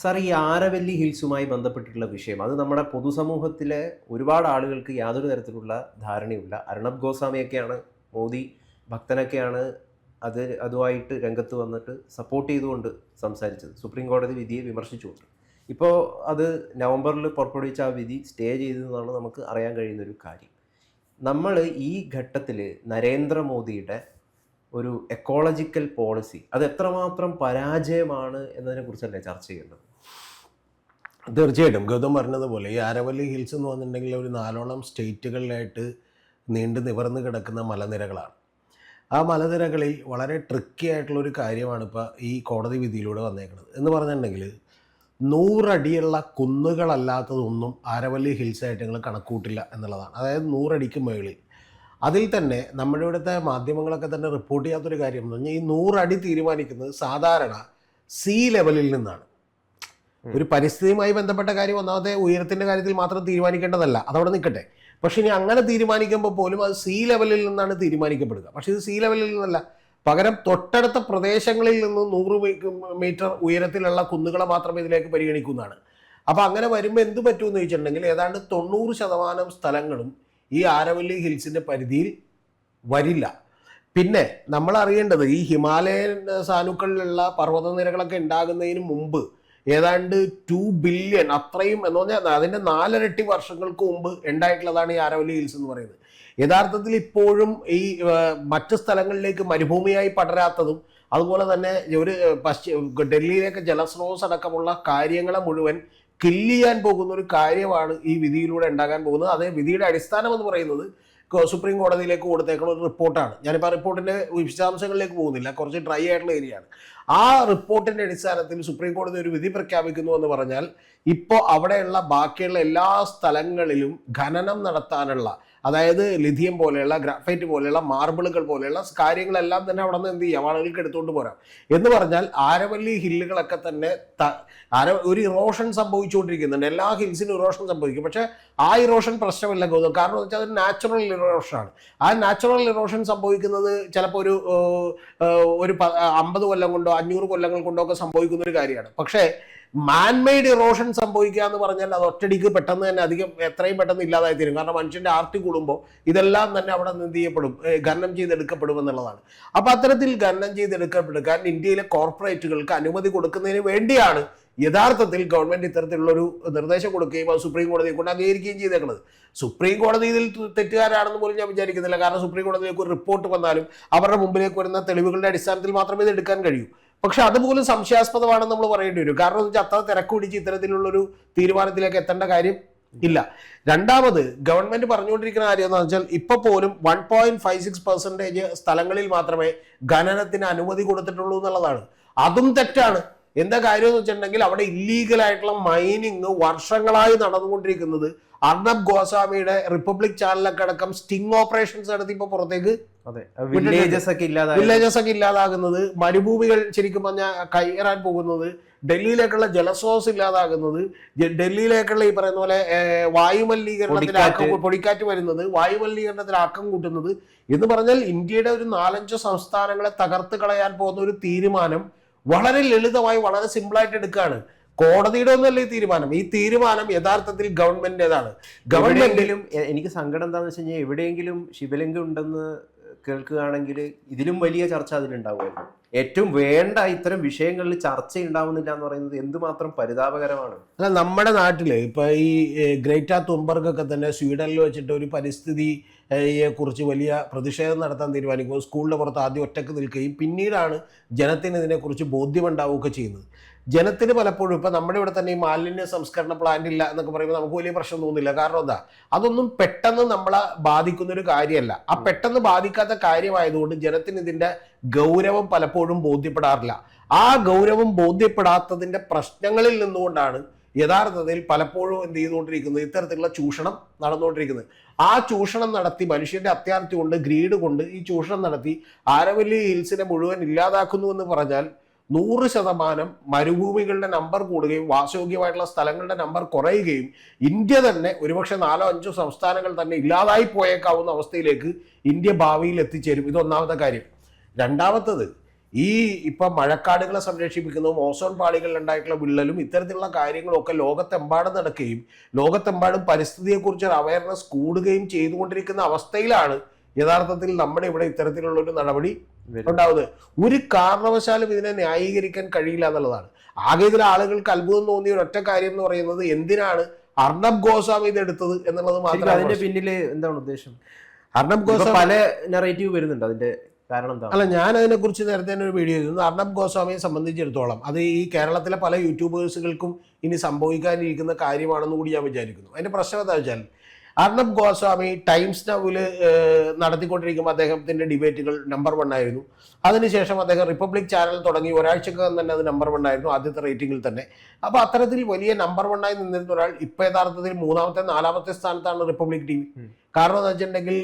Sir ഈ ആരവല്ലി ഹിൽസുമായി ബന്ധപ്പെട്ടിട്ടുള്ള വിഷയം അത് നമ്മുടെ പൊതുസമൂഹത്തിലെ ഒരുപാട് ആളുകൾക്ക് യാതൊരു തരത്തിലുള്ള ധാരണയുമില്ല. അർണബ് ഗോസ്വാമിയൊക്കെയാണ് മോദി ഭക്തനൊക്കെയാണ് അത് അതുമായിട്ട് രംഗത്ത് വന്നിട്ട് സപ്പോർട്ട് ചെയ്തുകൊണ്ട് സംസാരിച്ചത്. സുപ്രീം കോടതി വിധിയെ വിമർശിച്ചുകൊണ്ട്. ഇപ്പോൾ അത് നവംബറിൽ പുറപ്പെടുവിച്ച ആ വിധി സ്റ്റേ ചെയ്തതെന്നാണ് നമുക്ക് അറിയാൻ കഴിയുന്നൊരു കാര്യം. നമ്മൾ ഈ ഘട്ടത്തിൽ നരേന്ദ്രമോദിയുടെ ഒരു എക്കോളജിക്കൽ പോളിസി അത് എത്രമാത്രം പരാജയമാണ് എന്നതിനെ കുറിച്ചല്ലേ ചർച്ച ചെയ്യേണ്ടത്? തീർച്ചയായിട്ടും. ഗൗതം പറഞ്ഞതുപോലെ ഈ ആരവല്ലി ഹിൽസ് എന്ന് പറഞ്ഞിട്ടുണ്ടെങ്കിൽ ഒരു നാലോളം സ്റ്റേറ്റുകളിലായിട്ട് നീണ്ടു നിവർന്ന് കിടക്കുന്ന മലനിരകളാണ്. ആ മലനിരകളിൽ വളരെ ട്രിക്കി ആയിട്ടുള്ള ഒരു കാര്യമാണ് ഇപ്പോൾ ഈ കോടതി വിധിയിലൂടെ വന്നേക്കുന്നത് എന്ന് പറഞ്ഞിട്ടുണ്ടെങ്കിൽ നൂറടിയുള്ള കുന്നുകളല്ലാത്തതൊന്നും ആരവല്ലി ഹിൽസായിട്ട് ഞങ്ങൾ കണക്കൂട്ടില്ല എന്നുള്ളതാണ്. അതായത് നൂറടിക്ക് മുകളിൽ. അതിൽ തന്നെ നമ്മുടെ ഇവിടുത്തെ മാധ്യമങ്ങളൊക്കെ തന്നെ റിപ്പോർട്ട് ചെയ്യാത്തൊരു കാര്യം എന്ന് പറഞ്ഞാൽ ഈ നൂറടി തീരുമാനിക്കുന്നത് സാധാരണ സീ ലെവലിൽ നിന്നാണ്. ഒരു പരിസ്ഥിതിയുമായി ബന്ധപ്പെട്ട കാര്യം ഒന്നാമത്തെ ഉയരത്തിന്റെ കാര്യത്തിൽ മാത്രം തീരുമാനിക്കേണ്ടതല്ല. അതവിടെ നിൽക്കട്ടെ. പക്ഷെ ഇനി അങ്ങനെ തീരുമാനിക്കുമ്പോൾ പോലും അത് സീ ലെവലിൽ നിന്നാണ് തീരുമാനിക്കപ്പെടുക. പക്ഷെ ഇത് സീ ലെവലിൽ നിന്നല്ല. പകരം തൊട്ടടുത്ത പ്രദേശങ്ങളിൽ നിന്ന് നൂറ് മീറ്റർ ഉയരത്തിലുള്ള കുന്നുകളെ മാത്രമേ ഇതിലേക്ക് പരിഗണിക്കുന്നതാണ്. അപ്പോൾ അങ്ങനെ വരുമ്പോൾ എന്ത് പറ്റുമെന്ന് ചോദിച്ചിട്ടുണ്ടെങ്കിൽ ഏതാണ്ട് തൊണ്ണൂറ് ശതമാനം സ്ഥലങ്ങളും ഈ ആരവല്ലി ഹിൽസിന്റെ പരിധിയിൽ വരില്ല. പിന്നെ നമ്മൾ അറിയേണ്ടത് ഈ ഹിമാലയൻ സാനുക്കളിലുള്ള പർവതനിരകളൊക്കെ ഉണ്ടാകുന്നതിന് മുമ്പ് ഏതാണ്ട് ടു ബില്യൺ അത്രയും എന്ന് പറഞ്ഞാൽ അതിന്റെ നാലരട്ടി വർഷങ്ങൾക്ക് മുമ്പ് ഉണ്ടായിട്ടുള്ളതാണ് ഈ ആരവലി ഹിൽസ് എന്ന് പറയുന്നത്. യഥാർത്ഥത്തിൽ ഇപ്പോഴും ഈ മറ്റു സ്ഥലങ്ങളിലേക്ക് മരുഭൂമിയായി പടരാത്തതും അതുപോലെ തന്നെ ഒരു പശ്ചിമ ഡൽഹിയിലേക്ക് ജലസ്രോതസ് അടക്കമുള്ള കാര്യങ്ങളെ മുഴുവൻ കില്ല് ചെയ്യാൻ പോകുന്ന ഒരു കാര്യമാണ് ഈ വിധിയിലൂടെ ഉണ്ടാകാൻ പോകുന്നത്. അതേ വിധിയുടെ അടിസ്ഥാനം എന്ന് പറയുന്നത് സുപ്രീം കോടതിയിലേക്ക് കൊടുത്തേക്കുന്ന ഒരു റിപ്പോർട്ടാണ്. ഞാനിപ്പോൾ ആ റിപ്പോർട്ടിന്റെ വിശദാംശങ്ങളിലേക്ക് പോകുന്നില്ല. കുറച്ച് ഡ്രൈ ആയിട്ടുള്ള ഏരിയയാണ്. ആ റിപ്പോർട്ടിന്റെ അടിസ്ഥാനത്തിൽ സുപ്രീം കോടതി ഒരു വിധി പ്രഖ്യാപിക്കുന്നു എന്ന് പറഞ്ഞാൽ ഇപ്പോൾ അവിടെയുള്ള ബാക്കിയുള്ള എല്ലാ സ്ഥലങ്ങളിലും ഖനനം നടത്താനുള്ള അതായത് ലിഥിയം പോലെയുള്ള ഗ്രാഫൈറ്റ് പോലെയുള്ള മാർബിളുകൾ പോലെയുള്ള കാര്യങ്ങളെല്ലാം തന്നെ അവിടെ നിന്ന് എന്ത് ചെയ്യാം? ആളുകൾക്ക് എടുത്തുകൊണ്ട് പോരാം. എന്ന് പറഞ്ഞാൽ ആരവല്ലി ഹില്ലുകളൊക്കെ തന്നെ ആര ഒരു ഇറോഷൻ സംഭവിച്ചുകൊണ്ടിരിക്കുന്നുണ്ട്. എല്ലാ ഹിൽസിനും ഇറോഷൻ സംഭവിക്കും. പക്ഷേ ആ ഇറോഷൻ പ്രശ്നമല്ല ഗൗതം. കാരണം എന്ന് വെച്ചാൽ അത് നാച്ചുറൽ ഇറോഷനാണ്. ആ നാച്ചുറൽ ഇറോഷൻ സംഭവിക്കുന്നത് ചിലപ്പോൾ ഒരു ഒരു അമ്പത് കൊല്ലം കൊണ്ടോ അഞ്ഞൂറ് കൊല്ലങ്ങൾ കൊണ്ടോ ഒക്കെ സംഭവിക്കുന്ന ഒരു കാര്യമാണ്. പക്ഷേ മാൻമെയ്ഡ് ഇറോഷൻ സംഭവിക്കുക എന്ന് പറഞ്ഞാൽ അത് ഒറ്റടിക്ക് പെട്ടെന്ന് തന്നെ അധികം എത്രയും പെട്ടെന്ന് ഇല്ലാതായി തീരും. കാരണം മനുഷ്യന്റെ ആർത്തി കൂടുമ്പോൾ ഇതെല്ലാം തന്നെ അവിടെ നിന്ന് ചെയ്യപ്പെടും? ഖനനം ചെയ്തെടുക്കപ്പെടും എന്നുള്ളതാണ്. അപ്പൊ അത്തരത്തിൽ ഖനനം ചെയ്തെടുക്കപ്പെടുക്കാൻ ഇന്ത്യയിലെ കോർപ്പറേറ്റുകൾക്ക് അനുമതി കൊടുക്കുന്നതിന് വേണ്ടിയാണ് യഥാർത്ഥത്തിൽ ഗവൺമെന്റ് ഇത്തരത്തിലുള്ള ഒരു നിർദ്ദേശം കൊടുക്കുകയും അത് സുപ്രീം കോടതിയെ കൊണ്ട് അംഗീകരിക്കുകയും ചെയ്തേക്കുന്നത്. സുപ്രീം കോടതി ഇതിൽ തെറ്റുകാരാണെന്ന് പോലും ഞാൻ വിചാരിക്കുന്നില്ല. കാരണം സുപ്രീം കോടതിയിലേക്ക് ഒരു റിപ്പോർട്ട് വന്നാലും അവരുടെ മുമ്പിലേക്ക് വരുന്ന തെളിവുകളുടെ അടിസ്ഥാനത്തിൽ മാത്രമേ ഇത് എടുക്കാൻ കഴിയൂ. പക്ഷെ അതുപോലും സംശയാസ്പദമാണെന്ന് നമ്മൾ പറയേണ്ടി വരും. കാരണം എന്ന് വെച്ചാൽ അത്ര തിരക്ക് പിടിച്ച് ഇത്തരത്തിലുള്ളൊരു തീരുമാനത്തിലേക്ക് എത്തേണ്ട കാര്യം ഇല്ല. രണ്ടാമത് ഗവൺമെന്റ് പറഞ്ഞുകൊണ്ടിരിക്കുന്ന കാര്യം എന്ന് വെച്ചാൽ ഇപ്പൊ പോലും one point five six percentage സ്ഥലങ്ങളിൽ മാത്രമേ ഖനനത്തിന് അനുമതി കൊടുത്തിട്ടുള്ളൂ എന്നുള്ളതാണ്. അതും തെറ്റാണ്. എന്താ കാര്യം എന്ന് വെച്ചിട്ടുണ്ടെങ്കിൽ അവിടെ ഇല്ലീഗൽ ആയിട്ടുള്ള മൈനിങ് വർഷങ്ങളായി നടന്നുകൊണ്ടിരിക്കുന്നത് അർണബ് ഗോസ്വാമിയുടെ റിപ്പബ്ലിക് ചാനലൊക്കെ അടക്കം സ്റ്റിംഗ് ഓപ്പറേഷൻസ് നടത്തി ഇപ്പൊ പുറത്തേക്ക് വില്ലേജസ് ഒക്കെ വില്ലേജസ് ഒക്കെ ഇല്ലാതാകുന്നത് മരുഭൂമികൾ ശരിക്കും പറഞ്ഞാൽ കയ്യേറാൻ പോകുന്നത് ഡൽഹിയിലേക്കുള്ള ജലസ്രോതസ് ഇല്ലാതാകുന്നത് ഡൽഹിയിലേക്കുള്ള ഈ പറയുന്ന പോലെ വായുമലിനീകരണത്തിന്. ആക്കം പൊടിക്കാറ്റ്. വരുന്നത് വായുമലിനീകരണത്തിന് ആക്കം കൂട്ടുന്നത് എന്ന് പറഞ്ഞാൽ ഇന്ത്യയുടെ ഒരു നാലഞ്ച് സംസ്ഥാനങ്ങളെ തകർത്ത് കളയാൻ പോകുന്ന ഒരു തീരുമാനം വളരെ ലളിതമായി വളരെ സിമ്പിളായിട്ട് എടുക്കുകയാണ് കോടതിയുടെ ഒന്നല്ല ഈ തീരുമാനം. ഈ തീരുമാനം യഥാർത്ഥത്തിൽ ഗവൺമെന്റിന്റേതാണ് ഗവൺമെന്റിലും എനിക്ക് സങ്കടം എന്താണെന്ന് വെച്ച് കഴിഞ്ഞാൽ എവിടെയെങ്കിലും ശിവലിംഗം ഉണ്ടെന്ന് കേൾക്കുകയാണെങ്കിൽ ഇതിലും വലിയ ചർച്ച അതിലുണ്ടാവുമായിരുന്നു. ഏറ്റവും വേണ്ട ഇത്തരം വിഷയങ്ങളിൽ ചർച്ച ഉണ്ടാവുന്നില്ല എന്ന് പറയുന്നത് എന്തുമാത്രം പരിതാപകരമാണ്? അല്ല നമ്മുടെ നാട്ടിൽ ഇപ്പൊ ഈ ഗ്രേറ്റ തുമ്പർക്കൊക്കെ തന്നെ സ്വീഡനിൽ വെച്ചിട്ട് ഒരു പരിസ്ഥിതി കുറിച്ച് വലിയ പ്രതിഷേധം നടത്താൻ തീരുമാനിക്കുമ്പോൾ സ്കൂളിന്റെ പുറത്ത് ആദ്യം ഒറ്റയ്ക്ക് നിൽക്കുകയും പിന്നീടാണ് ജനത്തിന് ഇതിനെക്കുറിച്ച് ബോധ്യമുണ്ടാവുകയൊക്കെ ചെയ്യുന്നത്. ജനത്തിന് പലപ്പോഴും ഇപ്പം നമ്മുടെ ഇവിടെ തന്നെ ഈ മാലിന്യ സംസ്കരണ പ്ലാന്റ് ഇല്ല എന്നൊക്കെ പറയുമ്പോൾ നമുക്ക് വലിയ പ്രശ്നം തോന്നുന്നില്ല. കാരണം എന്താ? അതൊന്നും പെട്ടെന്ന് നമ്മളെ ബാധിക്കുന്ന ഒരു കാര്യമല്ല. ആ പെട്ടെന്ന് ബാധിക്കാത്ത കാര്യമായതുകൊണ്ട് ജനത്തിന് ഇതിന്റെ ഗൗരവം പലപ്പോഴും ബോധ്യപ്പെടാറില്ല. ആ ഗൗരവം ബോധ്യപ്പെടാത്തതിന്റെ പ്രശ്നങ്ങളിൽ നിന്നുകൊണ്ടാണ് യഥാർത്ഥത്തിൽ പലപ്പോഴും എന്ത് ചെയ്തുകൊണ്ടിരിക്കുന്നത്? ഇത്തരത്തിലുള്ള ചൂഷണം നടന്നുകൊണ്ടിരിക്കുന്നത്. ആ ചൂഷണം നടത്തി മനുഷ്യന്റെ അത്യാർത്ഥി കൊണ്ട് ഗ്രീഡ് കൊണ്ട് ഈ ചൂഷണം നടത്തി ആരവല്ലി ഹിൽസിനെ മുഴുവൻ ഇല്ലാതാക്കുന്നു എന്ന് പറഞ്ഞാൽ നൂറ് ശതമാനം മരുഭൂമികളുടെ നമ്പർ കൂടുകയും വാസയോഗ്യമായിട്ടുള്ള സ്ഥലങ്ങളുടെ നമ്പർ കുറയുകയും ഇന്ത്യ തന്നെ ഒരുപക്ഷെ നാലോ അഞ്ചോ സംസ്ഥാനങ്ങൾ തന്നെ ഇല്ലാതായി പോയേക്കാവുന്ന അവസ്ഥയിലേക്ക് ഇന്ത്യ ഭാവിയിൽ എത്തിച്ചേരും. ഇത് ഒന്നാമത്തെ കാര്യം. രണ്ടാമത്തത് ഈ ഇപ്പൊ മഴക്കാടുകളെ സംരക്ഷിപ്പിക്കുന്നതും ഓസോൺ പാളികളിൽ ഉണ്ടായിട്ടുള്ള വിള്ളലും ഇത്തരത്തിലുള്ള കാര്യങ്ങളൊക്കെ ലോകത്തെമ്പാടും നടക്കുകയും ലോകത്തെമ്പാടും പരിസ്ഥിതിയെക്കുറിച്ച് ഒരു അവയർനെസ് കൂടുകയും ചെയ്തുകൊണ്ടിരിക്കുന്ന അവസ്ഥയിലാണ് യഥാർത്ഥത്തിൽ നമ്മുടെ ഇവിടെ ഇത്തരത്തിലുള്ള ഒരു നടപടി ഉണ്ടാവുന്നത് ഒരു കാരണവശാലും ഇതിനെ ന്യായീകരിക്കാൻ കഴിയില്ല എന്നുള്ളതാണ്. ആകെ ഇതിൽ ആളുകൾക്ക് അത്ഭുതം തോന്നിയ ഒരൊറ്റ കാര്യം എന്ന് പറയുന്നത് എന്തിനാണ് അർണബ് ഗോസ്വാമി ഇത് എടുത്തത് എന്നുള്ളത് മാത്രം അതിന്റെ. പിന്നിൽ എന്താണ് ഉദ്ദേശം? അർണബ് ഗോസ്വാമി പല നെറേറ്റീവ് വരുന്നുണ്ട്. അതിന്റെ കാരണം അല്ല ഞാൻ അതിനെക്കുറിച്ച് നേരത്തെ തന്നെ ഒരു വീഡിയോ ചെയ്തിരുന്നു. അർണബ് ഗോസ്വാമിയെ സംബന്ധിച്ചിടത്തോളം അത് ഈ കേരളത്തിലെ പല യൂട്യൂബേഴ്സുകൾക്കും ഇനി സംഭവിക്കാനിരിക്കുന്ന കാര്യമാണെന്ന് കൂടി ഞാൻ വിചാരിക്കുന്നു. അതിന്റെ പ്രശ്നം എന്താ വെച്ചാൽ അർണബ് ഗോസ്വാമി ടൈംസ് നൗവിൽ നടത്തിക്കൊണ്ടിരിക്കുമ്പോൾ അദ്ദേഹത്തിന്റെ ഡിബേറ്റുകൾ നമ്പർ വൺ ആയിരുന്നു. അതിനുശേഷം അദ്ദേഹം റിപ്പബ്ലിക് ചാനൽ തുടങ്ങി. ഒരാഴ്ചക്കകം തന്നെ അത് നമ്പർ വൺ ആയിരുന്നു ആദ്യത്തെ റേറ്റിംഗിൽ തന്നെ. അപ്പോൾ അത്തരത്തിൽ വലിയ നമ്പർ വൺ ആയി നിന്നിരുന്ന ഒരാൾ ഇപ്പൊ യഥാർത്ഥത്തിൽ മൂന്നാമത്തെ നാലാമത്തെ സ്ഥാനത്താണ് റിപ്പബ്ലിക് ടി വി കാരണം എന്ന് വെച്ചിട്ടുണ്ടെങ്കിൽ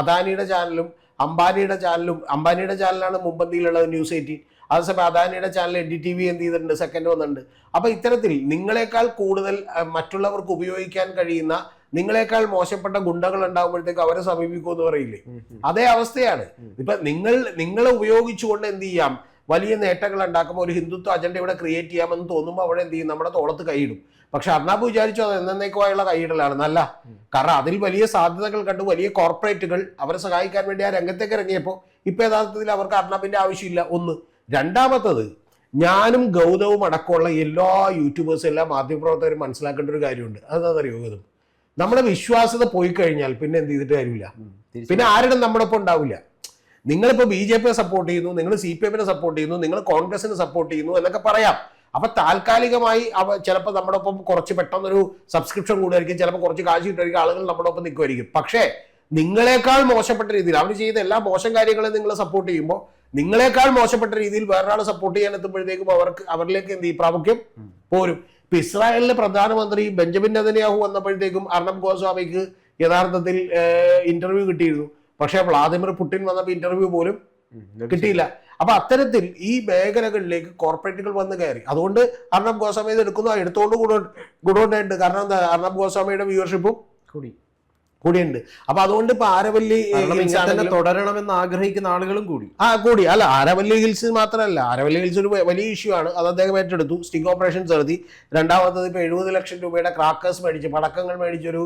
അദാനിയുടെ ചാനലും അംബാനിയുടെ ചാനലും അംബാനിയുടെ ചാനലാണ് മുമ്പന്തിയിലുള്ളത് ന്യൂസ് എയ്റ്റീൻ അതേസമയം അദാനിയുടെ channel N D T V എന്ത് ചെയ്തിട്ടുണ്ട്? സെക്കൻഡ് വന്നിട്ടുണ്ട്. അപ്പൊ ഇത്തരത്തിൽ നിങ്ങളെക്കാൾ കൂടുതൽ മറ്റുള്ളവർക്ക് ഉപയോഗിക്കാൻ കഴിയുന്ന നിങ്ങളെക്കാൾ മോശപ്പെട്ട ഗുണ്ടകൾ ഉണ്ടാകുമ്പോഴത്തേക്ക് അവരെ സമീപിക്കുമെന്ന് പറയില്ലേ? അതേ അവസ്ഥയാണ്. ഇപ്പൊ നിങ്ങൾ നിങ്ങളെ ഉപയോഗിച്ചുകൊണ്ട് എന്ത് ചെയ്യാം? വലിയ നേട്ടങ്ങൾ ഉണ്ടാക്കുമ്പോൾ ഒരു ഹിന്ദുത്വ അജണ്ട ഇവിടെ ക്രിയേറ്റ് ചെയ്യാമെന്ന് തോന്നുമ്പോൾ അവിടെ എന്ത് ചെയ്യും? നമ്മുടെ തോളത്ത് കൈയിടും പക്ഷെ അർണാബ് വിചാരിച്ചു അത് എന്നേക്കുമായുള്ള കൈയിടലാണ്. നല്ല. കാരണം അതിൽ വലിയ സാധ്യതകൾ കണ്ടു വലിയ കോർപ്പറേറ്റുകൾ അവരെ സഹായിക്കാൻ വേണ്ടി ആ രംഗത്തേക്ക് ഇറങ്ങിയപ്പോൾ ഇപ്പൊ യഥാർത്ഥത്തിൽ അവർക്ക് അർണാബിന്റെ ആവശ്യമില്ല. ഒന്ന്. രണ്ടാമത്തത് ഞാനും ഗൗതവും അടക്കമുള്ള എല്ലാ യൂട്യൂബേഴ്സും എല്ലാ മാധ്യമപ്രവർത്തകരും മനസ്സിലാക്കേണ്ട ഒരു കാര്യമുണ്ട്. അതെന്താണെന്നറിയോ ഗൗതം? നമ്മുടെ വിശ്വാസത പോയി കഴിഞ്ഞാൽ പിന്നെ എന്ത് ചെയ്തിട്ട് കാര്യമില്ല. പിന്നെ ആരുടെ നമ്മുടെ ഒപ്പം ഉണ്ടാവില്ല നിങ്ങളിപ്പോൾ ബി ജെ പിയെ സപ്പോർട്ട് ചെയ്യുന്നു നിങ്ങൾ സി പി എമ്മിനെ സപ്പോർട്ട് ചെയ്യുന്നു നിങ്ങൾ കോൺഗ്രസിനെ സപ്പോർട്ട് ചെയ്യുന്നു എന്നൊക്കെ പറയാം. അപ്പൊ താൽക്കാലികമായി അവ ചിലപ്പോൾ നമ്മുടെ ഒപ്പം കുറച്ച് പെട്ടെന്നൊരു സബ്സ്ക്രിപ്ഷൻ കൂടുമായിരിക്കും ചിലപ്പോൾ കുറച്ച് കാശ് കിട്ടുമായിരിക്കും ആളുകൾ നമ്മുടെ ഒപ്പം നിൽക്കുമായിരിക്കും. പക്ഷേ നിങ്ങളെക്കാൾ മോശപ്പെട്ട രീതിയിൽ അവർ ചെയ്ത എല്ലാ മോശം കാര്യങ്ങളും നിങ്ങൾ സപ്പോർട്ട് ചെയ്യുമ്പോൾ നിങ്ങളെക്കാൾ മോശപ്പെട്ട രീതിയിൽ വേറൊരാൾ സപ്പോർട്ട് ചെയ്യാൻ എത്തുമ്പോഴത്തേക്കും അവർക്ക് അവരിലേക്ക് എന്ത് ചെയ്യും? പ്രാമുഖ്യം പോരും. ഇപ്പൊ ഇസ്രായേലിലെ പ്രധാനമന്ത്രി ബെഞ്ചമിൻ നെതന്യാഹു വന്നപ്പോഴത്തേക്കും അർണബ് ഗോസ്വാമിക്ക് യഥാർത്ഥത്തിൽ ഇന്റർവ്യൂ കിട്ടിയിരുന്നു. പക്ഷെ വ്ളാദിമിർ പുടിൻ വന്നപ്പോൾ ഇന്റർവ്യൂ പോലും കിട്ടിയില്ല. അപ്പൊ അത്തരത്തിൽ ഈ മേഖലകളിലേക്ക് കോർപ്പറേറ്റുകൾ വന്ന് കയറി. അതുകൊണ്ട് അർണബ് ഗോസ്വാമി ഇത് എടുക്കുന്നു. എടുത്തുകൊണ്ട് എടുത്തോണ്ട് ഗുണം ഗുണമുണ്ടായിട്ടുണ്ട് കാരണം എന്താ? അർണബ് ഗോസ്വാമിയുടെ വ്യൂവർഷിപ്പും കൂടി. കൂടിയുണ്ട്. അപ്പൊ അതുകൊണ്ട് ഇപ്പൊ ആരവല്ലി തുടരണമെന്ന് ആഗ്രഹിക്കുന്ന ആളുകളും കൂടി. ആ കൂടി. അല്ല ആരവല്ലി ഹിൽസ് മാത്രമല്ല. ആരവല്ലി ഹിൽസ് ഒരു വലിയ ഇഷ്യൂ ആണ്. അത് അദ്ദേഹം ഏറ്റെടുത്തു. സ്റ്റിംഗ് ഓപ്പറേഷൻ നടത്തി രണ്ടാമത്തത് ഇപ്പൊ എഴുപത് ലക്ഷം രൂപയുടെ ക്രാക്കേഴ്സ് മേടിച്ച് പടക്കങ്ങൾ മേടിച്ചൊരു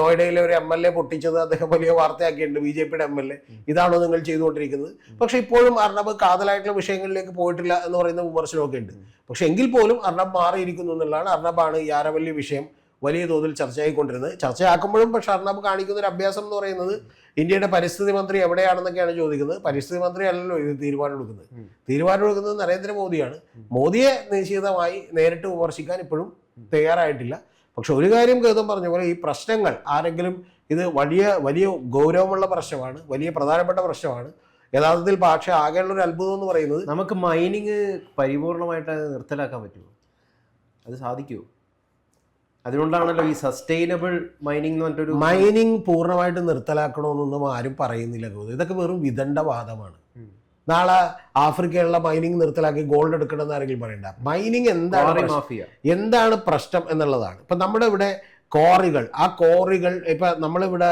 നോയിഡയിലെ ഒരു എം എൽ എ പൊട്ടിച്ചത് അദ്ദേഹം വലിയ വാർത്തയാക്കിയിട്ടുണ്ട്. ബി ജെ പിയുടെ എം എൽ എ ഇതാണോ നിങ്ങൾ ചെയ്തുകൊണ്ടിരിക്കുന്നത്. പക്ഷെ ഇപ്പോഴും അർണബ് കാതലായിട്ടുള്ള വിഷയങ്ങളിലേക്ക് പോയിട്ടില്ല എന്ന് പറയുന്ന വിമർശനമൊക്കെ ഉണ്ട്. പക്ഷെ എങ്കിൽ പോലും അർണബ് മാറിയിരിക്കുന്നു എന്നുള്ളതാണ് അർണബാണ് ഈ ആരവല്ലി വിഷയം വലിയ തോതിൽ ചർച്ചയായിക്കൊണ്ടിരുന്നത്. ചർച്ചയാക്കുമ്പോഴും പക്ഷെ അർണബ് കാണിക്കുന്ന ഒരു അഭ്യാസം എന്ന് പറയുന്നത് ഇന്ത്യയുടെ പരിസ്ഥിതി മന്ത്രി എവിടെയാണെന്നൊക്കെയാണ് ചോദിക്കുന്നത്. പരിസ്ഥിതി മന്ത്രി അല്ലല്ലോ ഇത് തീരുമാനം എടുക്കുന്നത്. തീരുമാനം എടുക്കുന്നത് നരേന്ദ്രമോദിയാണ്. മോദിയെ നിശ്ചിതമായി നേരിട്ട് വിമർശിക്കാൻ ഇപ്പോഴും തയ്യാറായിട്ടില്ല. പക്ഷെ ഒരു കാര്യം ഗൗതം പറഞ്ഞ പോലെ ഈ പ്രശ്നങ്ങൾ ആരെങ്കിലും ഇത് വലിയ വലിയ ഗൗരവമുള്ള പ്രശ്നമാണ് വലിയ പ്രധാനപ്പെട്ട പ്രശ്നമാണ്. യഥാർത്ഥത്തിൽ പക്ഷേ ആകെയുള്ള ഒരു അത്ഭുതം എന്ന് പറയുന്നത് നമുക്ക് മൈനിങ് പരിപൂർണമായിട്ട് നിർത്തലാക്കാൻ പറ്റുമോ? അത് സാധിക്കുമോ? അതുകൊണ്ടാണല്ലോ ഈ സസ്റ്റൈനബിൾ മൈനിങ് എന്ന് പറഞ്ഞൊരു മൈനിങ് പൂർണമായിട്ട് നിർത്തലാക്കണമെന്നൊന്നും ആരും പറയുന്നില്ല തോന്നുന്നു ഇതൊക്കെ വെറും വിദണ്ഡവാദമാണ്. നാളെ ആഫ്രിക്കയിലുള്ള മൈനിങ് നിർത്തലാക്കി ഗോൾഡ് എടുക്കണമെന്ന് ആരെങ്കിലും പറയണ്ട. മൈനിങ് എന്താണ് എന്താണ് പ്രശ്നം എന്നുള്ളതാണ്. ഇപ്പം നമ്മുടെ ഇവിടെ കോറികൾ ആ കോറികൾ ഇപ്പം നമ്മളിവിടെ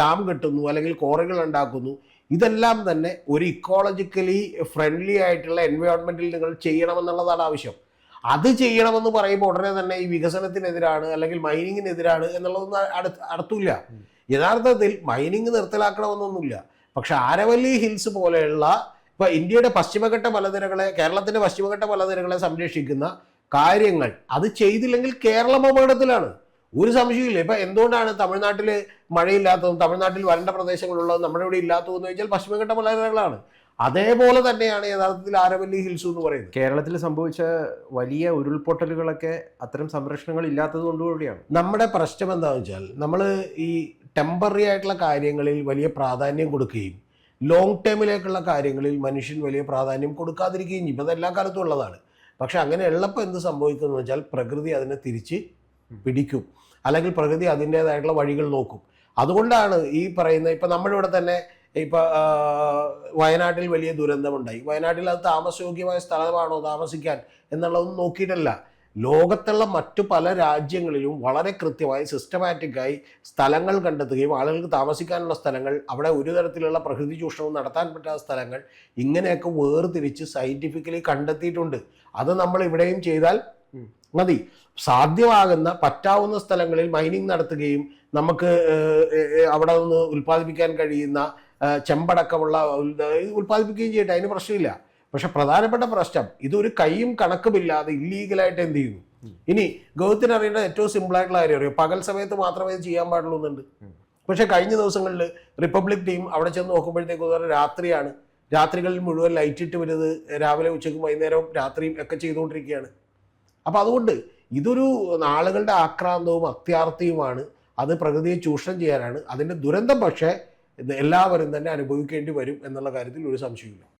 ഡാം കെട്ടുന്നു അല്ലെങ്കിൽ കോറികൾ ഉണ്ടാക്കുന്നു. ഇതെല്ലാം തന്നെ ഒരു ഇക്കോളജിക്കലി ഫ്രണ്ട്ലി ആയിട്ടുള്ള എൻവയോൺമെന്റിൽ നിങ്ങൾ ചെയ്യണമെന്നുള്ളതാണ് ആവശ്യം. അത് ചെയ്യണമെന്ന് പറയുമ്പോൾ ഉടനെ തന്നെ ഈ വികസനത്തിനെതിരാണ് അല്ലെങ്കിൽ മൈനിങ്ങിനെതിരാണ് എന്നുള്ളതൊന്നും അടുത്ത് അർത്ഥമില്ല യഥാർത്ഥത്തിൽ മൈനിങ് നിർത്തലാക്കണമെന്നൊന്നുമില്ല. പക്ഷെ ആരവല്ലി ഹിൽസ് പോലെയുള്ള ഇപ്പൊ ഇന്ത്യയുടെ പശ്ചിമഘട്ട മലനിരകളെ കേരളത്തിന്റെ പശ്ചിമഘട്ട മലനിരകളെ സംരക്ഷിക്കുന്ന കാര്യങ്ങൾ അത് ചെയ്തില്ലെങ്കിൽ കേരളം അപകടത്തിലാണ് ഒരു സംശയമില്ല ഇപ്പൊ എന്തുകൊണ്ടാണ് തമിഴ്നാട്ടിൽ മഴയില്ലാത്തതും തമിഴ്നാട്ടിൽ വരണ്ട പ്രദേശങ്ങളുള്ളതും നമ്മുടെ ഇവിടെ ഇല്ലാത്തതെന്ന് ചോദിച്ചാൽ പശ്ചിമഘട്ട മലനിരകളാണ് അതേപോലെ തന്നെയാണ് യഥാർത്ഥത്തിൽ ആരവല്ലി ഹിൽസ് എന്ന് പറയുന്നത്. കേരളത്തിൽ സംഭവിച്ച വലിയ ഉരുൾപൊട്ടലുകളൊക്കെ അത്തരം സംരക്ഷണങ്ങൾ ഇല്ലാത്തത് കൊണ്ടുകൂടിയാണ് നമ്മുടെ പ്രശ്നം എന്താണെന്ന് വെച്ചാൽ നമ്മൾ ഈ ടെമ്പററി ആയിട്ടുള്ള കാര്യങ്ങളിൽ വലിയ പ്രാധാന്യം കൊടുക്കുകയും ലോങ് ടേമിലേക്കുള്ള കാര്യങ്ങളിൽ മനുഷ്യൻ വലിയ പ്രാധാന്യം കൊടുക്കാതിരിക്കുകയും ചെയ്യും. അതെല്ലാ എല്ലാ കാലത്തും ഉള്ളതാണ്. പക്ഷെ അങ്ങനെ ഉള്ളപ്പോൾ എന്ത് സംഭവിക്കുന്നു വെച്ചാൽ പ്രകൃതി അതിനെ തിരിച്ച് പിടിക്കും. അല്ലെങ്കിൽ പ്രകൃതി അതിന്റെതായിട്ടുള്ള വഴികൾ നോക്കും. അതുകൊണ്ടാണ് ഈ പറയുന്ന ഇപ്പം നമ്മളിവിടെ തന്നെ ഇപ്പം വയനാട്ടിൽ വലിയ ദുരന്തമുണ്ടായി. വയനാട്ടിൽ അത് താമസയോഗ്യമായ സ്ഥലമാണോ താമസിക്കാൻ എന്നുള്ളതൊന്നും നോക്കിയിട്ടല്ല. ലോകത്തുള്ള മറ്റു പല രാജ്യങ്ങളിലും വളരെ കൃത്യമായി സിസ്റ്റമാറ്റിക്കായി സ്ഥലങ്ങൾ കണ്ടെത്തുകയും ആളുകൾക്ക് താമസിക്കാനുള്ള സ്ഥലങ്ങൾ അവിടെ ഒരു തരത്തിലുള്ള പ്രകൃതി ചൂഷണവും നടത്താൻ പറ്റാത്ത സ്ഥലങ്ങൾ ഇങ്ങനെയൊക്കെ വേർതിരിച്ച് സയന്റിഫിക്കലി കണ്ടെത്തിയിട്ടുണ്ട്. അത് നമ്മൾ ഇവിടെയും ചെയ്താൽ മതി. സാധ്യമാകുന്ന പറ്റാവുന്ന സ്ഥലങ്ങളിൽ മൈനിങ് നടത്തുകയും നമുക്ക് അവിടെ നിന്ന് ഉൽപ്പാദിപ്പിക്കാൻ കഴിയുന്ന ചെമ്പടക്കമുള്ള ഉൽ- ഉൽപ്പാദിപ്പിക്കുകയും ചെയ്യട്ടെ അതിന് പ്രശ്നമില്ല. പക്ഷെ പ്രധാനപ്പെട്ട പ്രശ്നം ഇതൊരു കൈയും കണക്കുമില്ലാതെ ഇല്ലീഗലായിട്ട് എന്ത് ചെയ്യുന്നു? ഇനി ഗൗതത്തിന് അറിയേണ്ട ഏറ്റവും സിമ്പിൾ ആയിട്ടുള്ള കാര്യം അറിയോ? പകൽ സമയത്ത് മാത്രമേ ചെയ്യാൻ പാടുള്ളൂ എന്നുണ്ട്. പക്ഷെ കഴിഞ്ഞ ദിവസങ്ങളിൽ റിപ്പബ്ലിക് ടീം അവിടെ ചെന്ന് നോക്കുമ്പോഴത്തേക്ക് രാത്രിയാണ്. രാത്രികളിൽ മുഴുവൻ ലൈറ്റ് ഇട്ട് വരുന്നത് രാവിലെ ഉച്ചയ്ക്കും വൈകുന്നേരവും രാത്രിയും ഒക്കെ ചെയ്തുകൊണ്ടിരിക്കുകയാണ്. അപ്പം അതുകൊണ്ട് ഇതൊരു ആളുകളുടെ ആക്രാന്തവും അത്യാർത്ഥിയുമാണ്. അത് പ്രകൃതിയെ ചൂഷണം ചെയ്യാനാണ്. അതിന്റെ ദുരന്തം പക്ഷേ എല്ലാവരും തന്നെ അനുഭവിക്കേണ്ടി വരും എന്നുള്ള കാര്യത്തിൽ ഒരു സംശയമില്ല